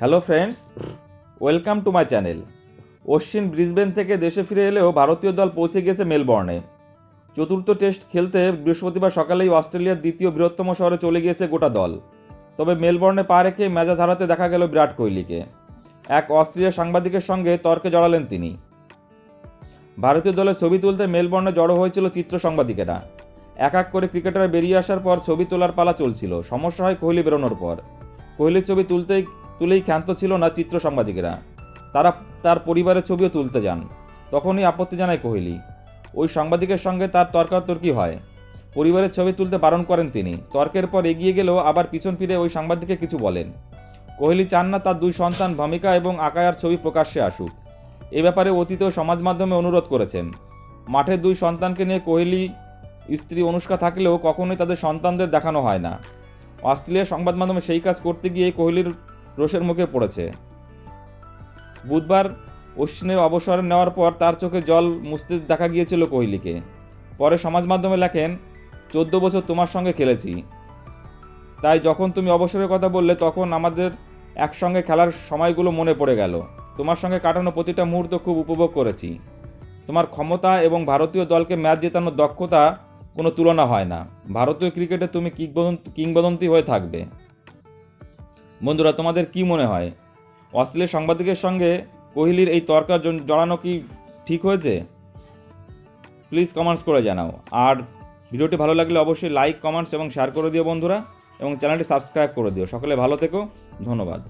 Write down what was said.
Hello friends welcome to my channel Ashwin Brisbane থেকে দেশে ফিরে এলেও ভারতীয় দল পৌঁছে গিয়েছে মেলবর্নে চতুর্থ টেস্ট খেলতে বৃহস্পতিবার সকালেই অস্ট্রেলিয়ার দ্বিতীয় বৃহত্তম শহরে চলে গিয়েছে গোটা দল। তবে মেলবর্নে পা রেখে মেজাজ হারাতে দেখা গেল বিরাট কোহলিকে। এক অস্ট্রেলিয়া সাংবাদিকের সঙ্গে তর্কে জড়ালেন তিনি। ভারতীয় দলের ছবি তুলতে মেলবর্নে জড়ো হয়েছিল চিত্র সাংবাদিকেরা। এক এক করে ক্রিকেটার বেরিয়ে আসার পর ছবি তোলার পালা চলছিল। সমস্যা হয় কোহলি বেরোনোর পর। কোহলির ছবি তুলতেই তুলেই ক্ষান্ত ছিল না চিত্র সাংবাদিকেরা। তারা তার পরিবারের ছবিও তুলতে যান। তখনই আপত্তি জানায় কোহলি। ওই সাংবাদিকের সঙ্গে তার তর্কাতর্কি হয়। পরিবারের ছবি তুলতে বারণ করেন তিনি। তর্কের পর এগিয়ে গেলেও আবার পিছন ফিরে ওই সাংবাদিককে কিছু বলেন। কোহলি চান না তার দুই সন্তান ভূমিকা এবং আকায়ার ছবি প্রকাশ্যে আসুক। এ ব্যাপারে অতীতেও সমাজ মাধ্যমে অনুরোধ করেছেন। মাঠের দুই সন্তানকে নিয়ে কোহলি স্ত্রী অনুষ্কা থাকলেও কখনোই তাদের সন্তানদের দেখানো হয় না। অস্ট্রেলিয়ার সংবাদ মাধ্যমে সেই কাজ করতে গিয়ে কোহলির রোষের মুখে পড়েছে। বুধবার অশ্বিনের অবসর নেওয়ার পর তার চোখে জল মুছতে দেখা গিয়েছিল কোহলিকে। পরে সমাজ মাধ্যমে লেখেন, চোদ্দ বছর তোমার সঙ্গে খেলেছি। তাই যখন তুমি অবসরের কথা বললে তখন আমাদের একসঙ্গে খেলার সময়গুলো মনে পড়ে গেল। তোমার সঙ্গে কাটানো প্রতিটা মুহূর্ত খুব উপভোগ করেছি। তোমার ক্ষমতা এবং ভারতীয় দলকে ম্যাচ জেতানোর দক্ষতা কোনো তুলনা হয় না। ভারতীয় ক্রিকেটে তুমি কিংবদন্তি কিংবদন্তি হয়ে থাকবে। বন্ধুরা, তোমাদের কি মনে হয়? অস্ট্রেলিয়ার সাংবাদিকের সঙ্গে কোহলির এই তর্কা জড়ানো কি ঠিক হয়েছে? প্লিজ কমেন্টস করে জানাও। আর ভিডিওটি ভালো লাগলে অবশ্যই লাইক কমেন্টস এবং শেয়ার করে দিও বন্ধুরা, এবং চ্যানেলটি সাবস্ক্রাইব করে দিও। সকলে ভালো থেকো। ধন্যবাদ।